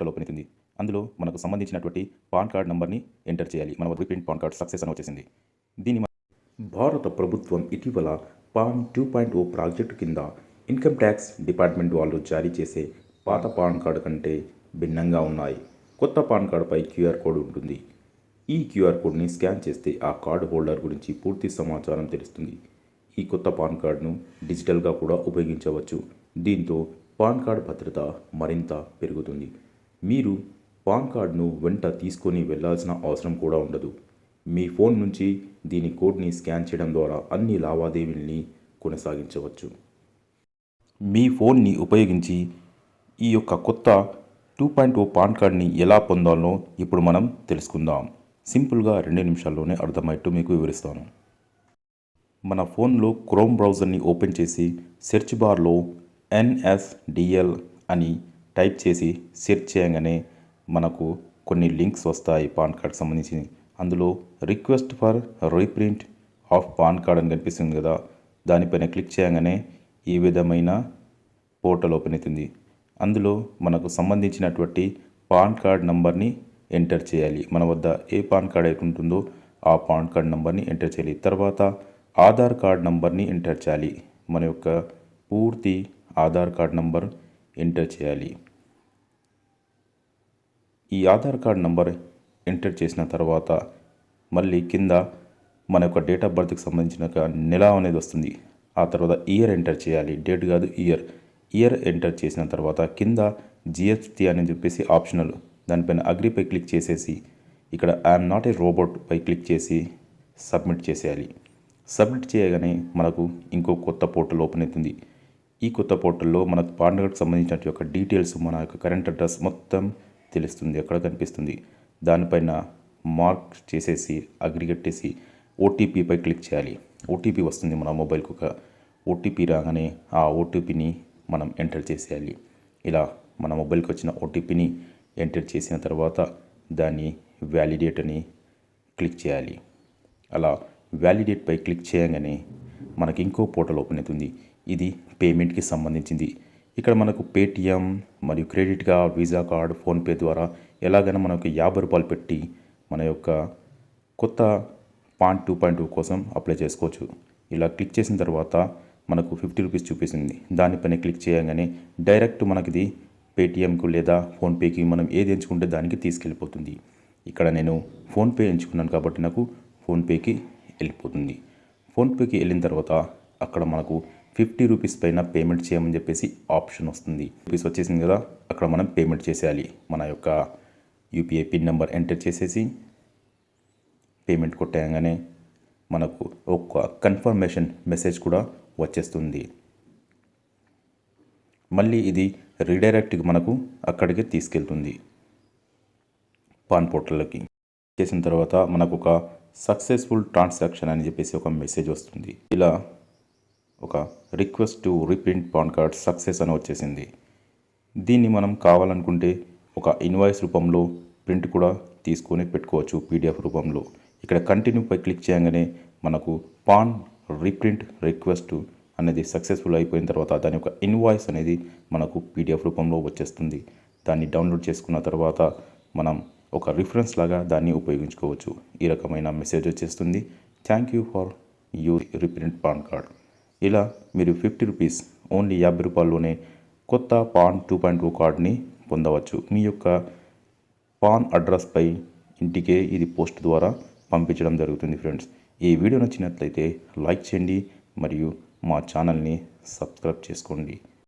Portal open అవుతుంది అందులో మనకు సంబంధించినటువంటి పాన్ కార్డ్ నంబర్ని ఎంటర్ చేయాలి. మన రీప్రింట్ పాన్ కార్డ్ సక్సెస్ అని వచ్చేసింది. దీని భారత ప్రభుత్వం ఇటీవల PAN two point O project కింద ఇన్కమ్ ట్యాక్స్ డిపార్ట్మెంట్ వాళ్ళు జారీ చేసే పాత పాన్ కార్డు కంటే భిన్నంగా ఉన్నాయి. కొత్త పాన్ కార్డుపై క్యూఆర్ కోడ్ ఉంటుంది. ఈ క్యూఆర్ కోడ్ని స్కాన్ చేస్తే ఆ కార్డు హోల్డర్ గురించి పూర్తి సమాచారం తెలుస్తుంది. ఈ కొత్త పాన్ కార్డును డిజిటల్గా కూడా ఉపయోగించవచ్చు. దీంతో పాన్ కార్డ్ భద్రత మరింత పెరుగుతుంది. మీరు పాన్ కార్డును వెంట తీసుకొని వెళ్ళాల్సిన అవసరం కూడా ఉండదు. మీ ఫోన్ నుంచి దీని కోడ్ని స్కాన్ చేయడం ద్వారా అన్ని లావాదేవీల్ని కొనసాగించవచ్చు. మీ ఫోన్ని ఉపయోగించి ఈ యొక్క కొత్త టూ పాయింట్ ఓ పాన్ కార్డ్ని ఎలా పొందాలో ఇప్పుడు మనం తెలుసుకుందాం. సింపుల్గా రెండు నిమిషాల్లోనే అర్థమయ్యేట్టు మీకు వివరిస్తాను. మన ఫోన్లో క్రోమ్ బ్రౌజర్ని ఓపెన్ చేసి సెర్చ్ బార్లో ఎన్ఎస్డిఎల్ అని టైప్ చేసి సెర్చ్ చేయగానే మనకు కొన్ని లింక్స్ వస్తాయి పాన్ కార్డ్ సంబంధించి అందులో request for reprint of PAN card అని కనిపిస్తుంది కదా దానిపైన క్లిక్ చేయగానే ఈ విధమైన పోర్టల్ ఓపెన్ అవుతుంది. అందులో మనకు సంబంధించినటువంటి పాన్ కార్డ్ నంబర్ని ఎంటర్ చేయాలి. మన వద్ద ఏ పాన్ కార్డ్ అయితే ఉంటుందో ఆ పాన్ కార్డ్ నంబర్ని ఎంటర్ చేయాలి. తర్వాత ఆధార్ కార్డ్ నంబర్ని ఎంటర్ చేయాలి. మన యొక్క పూర్తి ఆధార్ కార్డ్ నంబర్ ఎంటర్ చేయాలి. ఈ ఆధార్ కార్డ్ నంబర్ ఎంటర్ చేసిన తర్వాత మళ్ళీ కింద మన యొక్క డేట్ ఆఫ్ బర్త్కి సంబంధించిన ఒక నెల అనేది వస్తుంది. ఆ తర్వాత ఇయర్ ఎంటర్ చేయాలి. డేట్ కాదు ఇయర్. ఇయర్ ఎంటర్ చేసిన తర్వాత కింద జిఎస్టీ అని చెప్పేసి ఆప్షనల్. దానిపైన అగ్రిపై క్లిక్ చేసేసి ఇక్కడ ఐఎమ్ నాట్ ఏ రోబోట్ పై క్లిక్ చేసి సబ్మిట్ చేసేయాలి. సబ్మిట్ చేయగానే మనకు ఇంకో కొత్త పోర్టల్ ఓపెన్ అవుతుంది. ఈ కొత్త పోర్టల్లో మనకు పాన్ కార్డ్కి సంబంధించిన యొక్క డీటెయిల్స్ మన యొక్క కరెంట్ అడ్రస్ మొత్తం తెలుస్తుంది ఎక్కడ కనిపిస్తుంది. దానిపైన మార్క్ చేసేసి అగ్రిగట్టేసి ఓటీపీపై క్లిక్ చేయాలి. ఓటీపీ వస్తుంది మన మొబైల్కి ఒక ఓటీపీ రాగానే ఆ ఓటీపీని మనం ఎంటర్ చేసేయాలి. ఇలా మన మొబైల్కి వచ్చిన ఓటీపీని ఎంటర్ చేసిన తర్వాత దాన్ని వ్యాలిడేట్ అని క్లిక్ చేయాలి. అలా వ్యాలిడేట్పై క్లిక్ చేయగానే మనకి ఇంకో పోర్టల్ ఓపెన్ అవుతుంది. ఇది పేమెంట్కి సంబంధించింది. ఇక్కడ మనకు పేటిఎం మరియు credit card Visa card PhonePe ద్వారా ఎలాగైనా మనకు యాభై రూపాయలు పెట్టి మన యొక్క కొత్త పాయింట్ టూ పాయింట్ టూ కోసం అప్లై చేసుకోవచ్చు. ఇలా క్లిక్ చేసిన తర్వాత మనకు ఫిఫ్టీ రూపీస్ చూపిస్తుంది. దానిపైన క్లిక్ చేయగానే డైరెక్ట్ మనకిది పేటిఎంకు లేదా ఫోన్పేకి మనం ఏది ఎంచుకుంటే దానికి తీసుకెళ్ళిపోతుంది. ఇక్కడ నేను ఫోన్పే ఎంచుకున్నాను కాబట్టి నాకు ఫోన్పేకి వెళ్ళిపోతుంది. ఫోన్పేకి వెళ్ళిన తర్వాత అక్కడ మనకు ఫిఫ్టీ రూపీస్ పైన పేమెంట్ చేయమని చెప్పేసి ఆప్షన్ వస్తుంది. రూపీస్ వచ్చేసింది కదా అక్కడ మనం పేమెంట్ చేసేయాలి. మన యొక్క యూపీఐ పిన్ నెంబర్ ఎంటర్ చేసేసి పేమెంట్ కొట్టేయగానే మనకు ఒక కన్ఫర్మేషన్ మెసేజ్ కూడా వచ్చేస్తుంది. మళ్ళీ ఇది రీడైరెక్ట్గా మనకు అక్కడికి తీసుకెళ్తుంది. పాన్ పోర్టల్లోకి. చేసిన తర్వాత మనకు ఒక సక్సెస్ఫుల్ ట్రాన్సాక్షన్ అని చెప్పేసి ఒక మెసేజ్ వస్తుంది. ఇలా ఒక request to reprint PAN card success అని వచ్చేసింది. దీన్ని మనం కావాలనుకుంటే ఒక ఇన్వాయిస్ రూపంలో ప్రింట్ కూడా తీసుకొని పెట్టుకోవచ్చు పీడిఎఫ్ రూపంలో. ఇక్కడ కంటిన్యూ పై క్లిక్ చేయగానే మనకు పాన్ రీప్రింట్ రిక్వెస్ట్ అనేది సక్సెస్ఫుల్ అయిపోయిన తర్వాత దాని యొక్క ఇన్వాయిస్ అనేది మనకు పీడిఎఫ్ రూపంలో వచ్చేస్తుంది. దాన్ని డౌన్లోడ్ చేసుకున్న తర్వాత మనం ఒక రిఫరెన్స్ లాగా దాన్ని ఉపయోగించుకోవచ్చు. ఈ రకమైన మెసేజ్ వచ్చేస్తుంది. Thank you for you reprint PAN card. ఇలా మీరు ఫిఫ్టీ రూపీస్ ఓన్లీ యాభై రూపాయల్లోనే కొత్త పాన్ టూ పాయింట్ టూ కార్డ్ని పొందవచ్చు. మీ యొక్క పాన్ అడ్రస్పై ఇంటికే ఇది పోస్ట్ ద్వారా పంపించడం జరుగుతుంది ఫ్రెండ్స్. ఈ వీడియో నచ్చినట్లయితే లైక్ చేయండి మరియు మా ఛానల్ని సబ్స్క్రైబ్ చేసుకోండి.